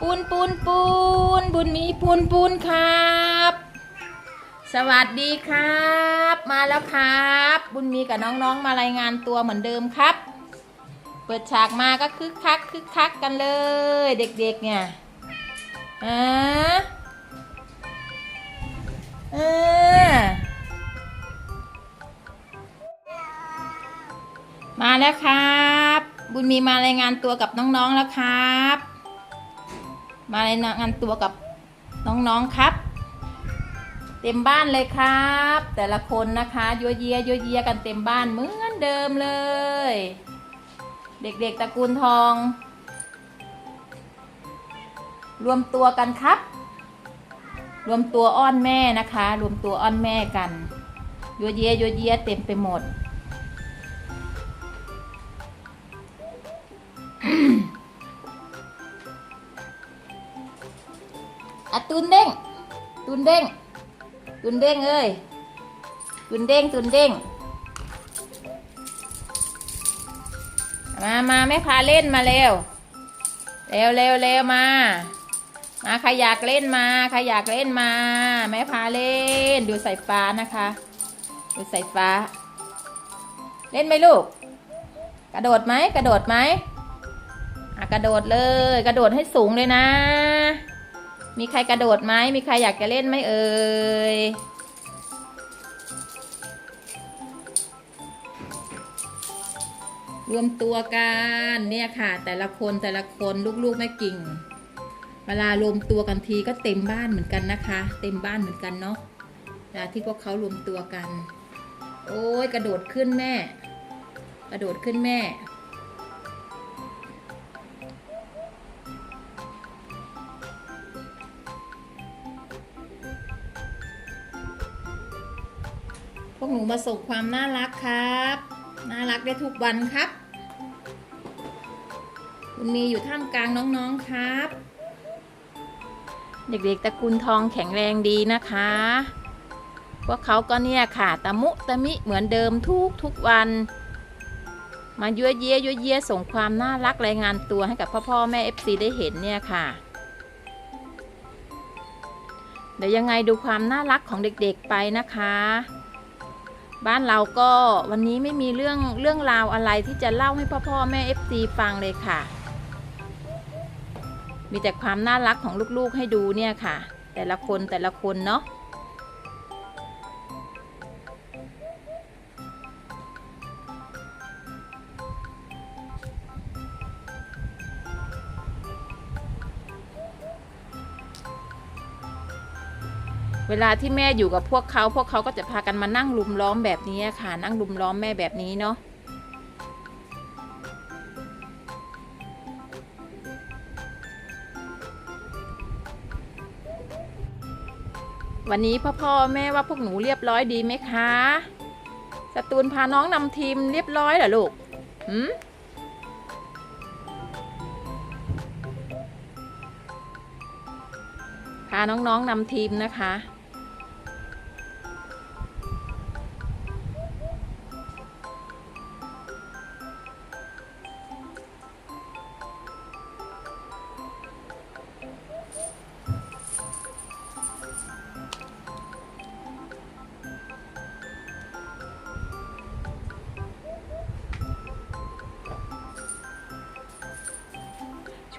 ปูนปูนปูนบุญมีปูนปูนครับ สวัสดีครับ มาแล้วครับ บุญมีกับน้องๆมารายงานตัวเหมือนเดิมครับ เปิดฉากมาก็คึกคักคึกคักกันเลย เด็กๆเนี่ยอ่าเออมาแล้วครับ บุญมีมารายงานตัวกับน้องๆแล้วครับ มารายงานตัวกับน้องๆครับ เต็มบ้านเลยครับ แต่ละคนนะคะยัวเยียยัวเยียกันเต็มบ้านเหมือนเดิมเลย เด็กๆตระกูลทอง รวมตัวกันครับ รวมตัวอ้อนแม่นะคะ รวมตัวอ้อนแม่กันยัวเยียยัวเยียเต็มไปหมด อะตุนเด้ง ตุนเด้ง ตุนเด้งเอ้ย ตุนเด้ง ตุนเด้ง มามาไม่พาเล่นมาเร็ว เร็วเร็วเร็วมา มาใครอยากเล่นมา ใครอยากเล่นมา แม่พาเล่น ดูสายฟ้านะคะ ดูสายฟ้า เล่นไหมลูก กระโดดไหม กระโดดไหมอะกระโดดเลย กระโดดให้สูงเลยนะ มีใครกระโดดไหม มีใครอยากจะเล่นไหมเอ่ย รวมตัวกันเนี่ยค่ะ แต่ละคนแต่ละคนลูกๆแม่กิ่ง เวลารวมตัวกันทีก็เต็มบ้านเหมือนกันนะคะ เต็มบ้านเหมือนกันเนาะเวลาที่พวกเขารวมตัวกัน โอ้ยกระโดดขึ้นแม่ กระโดดขึ้นแม่ วกหนูมาส่งความน่ารักครับ น่ารักได้ทุกวันครับ คุณมีอยู่ท่ามกลางน้องๆครับ เด็กๆตระกูลทองแข็งแรงดีนะคะพวกเขาก็เนี่ยค่ะตะมุตะมิเหมือนเดิมทุกทุกวัน มายั่วเยียยั่วเยียส่งความน่ารักรายงานตัวให้กับพ่อพ่อแม่เอฟซีได้เห็นเนี่ยค่ะ เดี๋ยวยังไงดูความน่ารักของเด็กๆไปนะคะ บ้านเราก็วันนี้ไม่มีเรื่องเรื่องราวอะไรที่จะเล่าให้พ่อพ่อแม่เอฟซีฟังเลยค่ะ มีแต่ความน่ารักของลูกๆให้ดูเนี่ยค่ะ แต่ละคนแต่ละคนเนาะ เวลาที่แม่อยู่กับพวกเขา พวกเขาก็จะพากันมานั่งลุมล้อมแบบนี้ค่ะ นั่งลุมล้อมแม่แบบนี้เนาะวันนี้พ่อพ่อแม่ว่าพวกหนูเรียบร้อยดีไหมคะสตูนพาน้องนำทีมเรียบร้อยเหรอลูกหืมพาน้องๆนำทีมนะคะ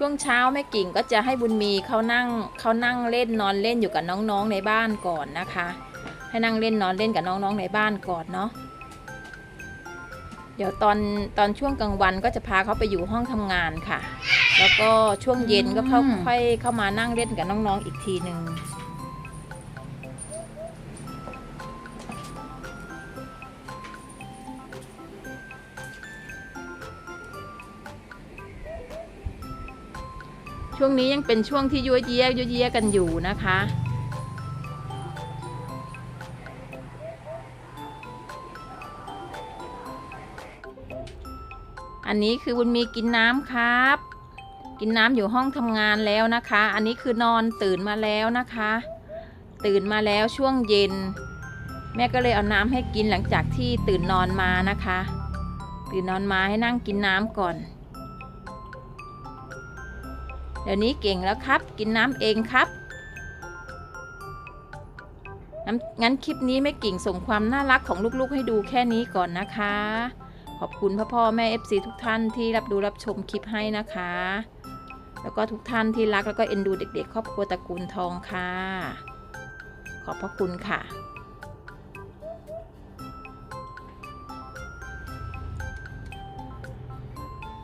ช่วงเช้าแม่กิ่งก็จะให้บุญมีเขานั่งเขานั่งเล่นนอนเล่นอยู่กับน้องๆในบ้านก่อนนะคะ ให้นั่งเล่นนอนเล่นกับน้องๆในบ้านก่อนเนาะเดี๋ยวตอนตอนช่วงกลางวันก็จะพาเขาไปอยู่ห้องทำงานค่ะ แล้วก็ช่วงเย็นก็เข้าอืมค่อยเข้ามานั่งเล่นกับน้องๆอีกทีหนึ่ง ช่วงนี้ยังเป็นช่วงที่ยั่วเยี้ยยั่วเยี้ยกันอยู่นะคะ อันนี้คือบุญมีกินน้ำครับ กินน้ำอยู่ห้องทำงานแล้วนะคะ อันนี้คือนอนตื่นมาแล้วนะคะ ตื่นมาแล้วช่วงเย็น แม่ก็เลยเอาน้ำให้กินหลังจากที่ตื่นนอนมานะคะ ตื่นนอนมาให้นั่งกินน้ำก่อน ดี๋ยวนี้เก่งแล้วครับ กินน้ำเองครับงั้นงั้นคลิปนี้แม่กิ่งส่งความน่ารักของลูกๆ ให้ดูแค่นี้ก่อนนะคะ ขอบคุณพ่อพ่อแม่ FC ทุกท่านที่รับดูรับชมคลิปให้นะคะ แล้วก็ทุกท่านที่รักแล้วก็เอ็นดูเด็กๆ ครอบครัวตระกูลทองค่ะ ขอบพระคุณค่ะ